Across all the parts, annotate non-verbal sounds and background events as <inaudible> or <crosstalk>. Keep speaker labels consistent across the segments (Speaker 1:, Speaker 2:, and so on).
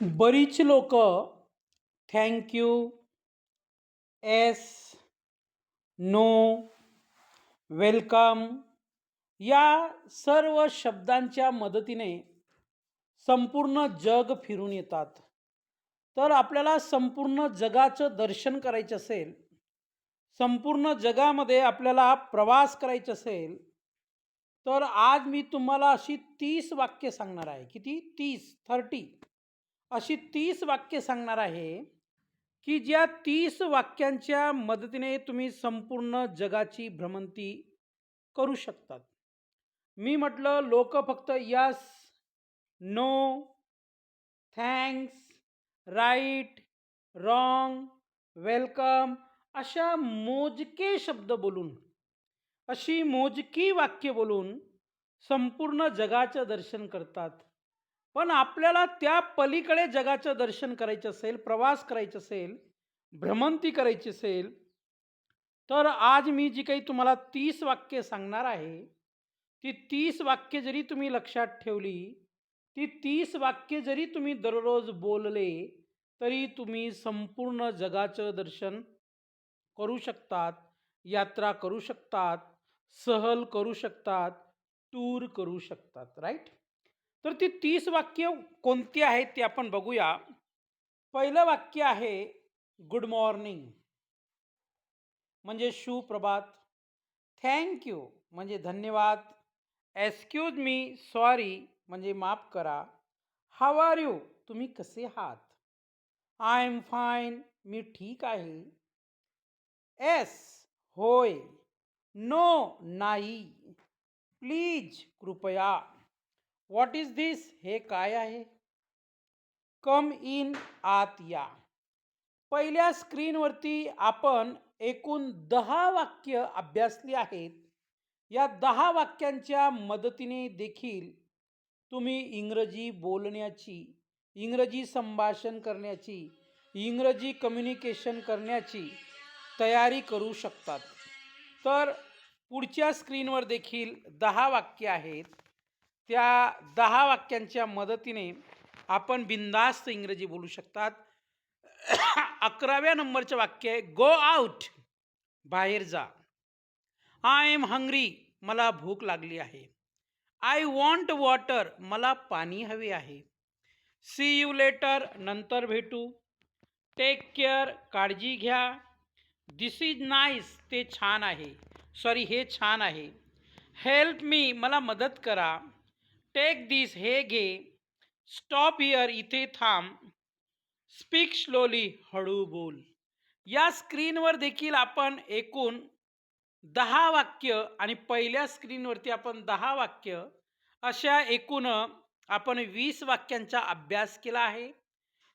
Speaker 1: बरीच लोक thank you S no welcome या सर्व शब्दांच्या मदतीने संपूर्ण जग फिरून येतात. तर आपल्याला संपूर्ण जगाचं दर्शन करायचं असेल संपूर्ण जगामध्ये आपल्याला प्रवास करायचा असेल तर आज मी तुम्हाला अशी तीस वाक्य सांगणार आहे. किती? तीस थर्टी अशी तीस वाक्य सांगणार आहे की ज्या तीस वाक्यांच्या मदतीने तुम्ही संपूर्ण जगाची भ्रमंती करू शकतात. मी म्हटलं लोक फक्त yes no thanks right wrong welcome अशा मोजके शब्द बोलून अशी मोजकी वाक्य बोलून संपूर्ण जगाचं दर्शन करतात. पण आपल्याला त्या पलीकडे जगाचं दर्शन करायचं असेल प्रवास करायचं असेल भ्रमंती करायची असेल तर आज मी जी काही तुम्हाला तीस वाक्य सांगणार आहे ती तीस वाक्य जरी तुम्ही लक्षात ठेवली ती तीस वाक्य जरी तुम्ही दररोज बोलले तरी तुम्ही संपूर्ण जगाचं दर्शन करू शकतात यात्रा करू शकतात सहल करू शकतात टूर करू शकतात राईट? तर ती तीस वाक्य कोणती आहेत ती आपण बघूया. पहिलं वाक्य आहे, गुड मॉर्निंग. म्हणजे सुप्रभात. थँक्यू म्हणजे धन्यवाद. Excuse me, sorry. म्हणजे माफ़ करा. How are you? तुम्ही कसे आहात? I am fine. मी ठीक आहे. एस. होय. नो, नाही. प्लीज़, कृपया. व्हॉट इज दिस हे काय आहे? कम इन आत या. पहिल्या स्क्रीनवरती आपण एकूण दहा वाक्य अभ्यासली आहेत. या दहा वाक्यांच्या मदतीने देखील तुम्ही इंग्रजी बोलण्याची इंग्रजी संभाषण करण्याची इंग्रजी कम्युनिकेशन करण्याची तयारी करू शकतात. तर पुढच्या स्क्रीनवर देखील दहा वाक्य आहेत. त्या दहा वाक्यांच्या मदतीने आपण बिंदास्त इंग्रजी बोलू शकतात. <coughs> अकराव्या नंबरचं वाक्य आहे गो आउट बाहेर जा. आय एम हंग्री मला भूक लागली आहे. आय वॉन्ट वॉटर मला पाणी हवे आहे. सी यू लेटर नंतर भेटू. टेक केअर काळजी घ्या. दिस इज नाईस ते छान आहे. सॉरी हे छान आहे. हेल्प मी मला मदत करा. टेक दिस हे घे. स्टॉप इयर इथे थांब. स्पीक स्लोली हळू बोल. या स्क्रीनवर देखील आपण एकूण दहा वाक्य आणि पहिल्या स्क्रीनवरती आपण दहा वाक्य अशा एकूण आपण वीस वाक्यांचा अभ्यास केला आहे.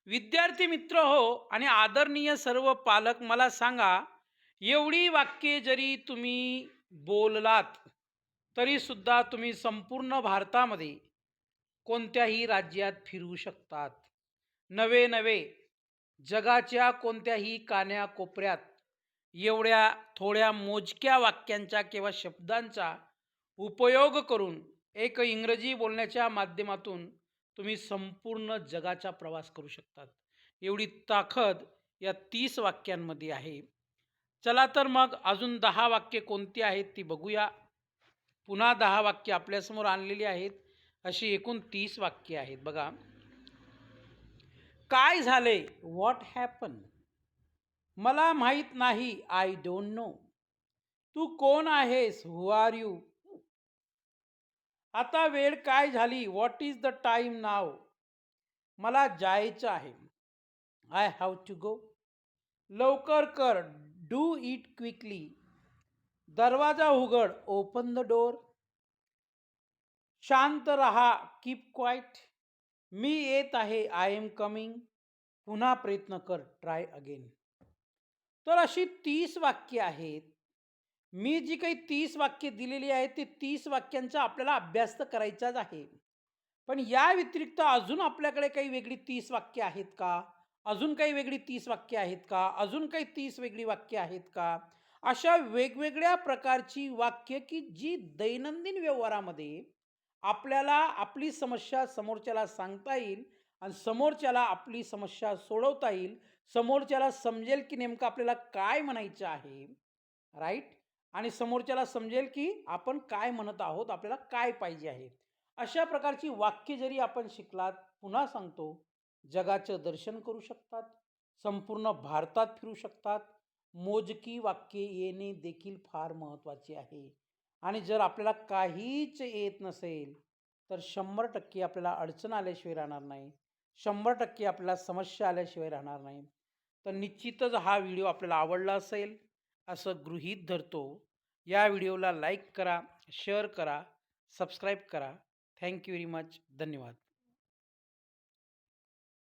Speaker 1: विद्यार्थी मित्र हो आणि आदरणीय सर्व पालक मला सांगा एवढी वाक्ये जरी तुम्ही बोललात तरीसुद्धा तुम्ही संपूर्ण भारतामध्ये कोणत्याही राज्यात फिरू शकतात. नवे नवे जगाच्या कोणत्याही कान्याकोपऱ्यात एवढ्या थोड्या मोजक्या वाक्यांचा किंवा शब्दांचा उपयोग करून एक इंग्रजी बोलण्याच्या माध्यमातून तुम्ही संपूर्ण जगाचा प्रवास करू शकतात. एवढी ताकद या तीस वाक्यांमध्ये आहे. चला तर मग अजून दहा वाक्य कोणती आहेत ती बघूया. पुन्हा दहा वाक्य आपल्यासमोर आणलेली आहेत. अशी एकूण तीस वाक्य आहेत. बघा. काय झाले? व्हॉट हॅपन मला माहीत नाही. आय डोंट नो तू कोण आहेस? हु आर यू आता वेळ काय झाली? What is the time now मला जायचं आहे. आय हॅव टू गो लवकर कर. डू इट क्विकली दरवाजा उघड ओपन द डोर शांत रहा कीप क्वाईट मी येत आहे आय एम कमिंग पुन्हा प्रयत्न कर ट्राय अगेन तर अशी तीस वाक्य आहेत. मी जी काही तीस वाक्य दिलेली आहेत ती तीस वाक्यांचा आपल्याला अभ्यास तर करायचाच आहे. पण या व्यतिरिक्त अजून आपल्याकडे काही वेगळी तीस वाक्य आहेत का? अजून काही वेगळी तीस वाक्य आहेत का? अजून काही तीस वेगळी वाक्य आहेत का? अशा वेगवेगळ्या प्रकारची वाक्य की जी दैनंदिन व्यवहारामध्ये आपल्याला आपली समस्या समोरच्याला सांगता येईल आणि समोरच्याला आपली समस्या सोडवता येईल समोरच्याला समजेल की नेमकं आपल्याला काय म्हणायचं आहे राईट आणि समोरच्याला समजेल की आपण काय म्हणत आहोत आपल्याला काय पाहिजे आहे. अशा प्रकारची वाक्य जरी आपण शिकलात पुन्हा सांगतो जगाचं दर्शन करू शकतात संपूर्ण भारतात फिरू शकतात मोजकी वाक्ये येणे देखील फार महत्त्वाचे आहे. आणि जर आपल्याला काहीच येत नसेल तर शंभर टक्के आपल्याला अडचण आल्याशिवाय राहणार नाही. शंभर टक्के आपल्याला समस्या आल्याशिवाय राहणार नाही. तर निश्चितच हा व्हिडिओ आपल्याला आवडला असेल असं गृहीत धरतो. या व्हिडिओला लाईक करा शेअर करा सबस्क्राईब करा. Thank you very much. धन्यवाद.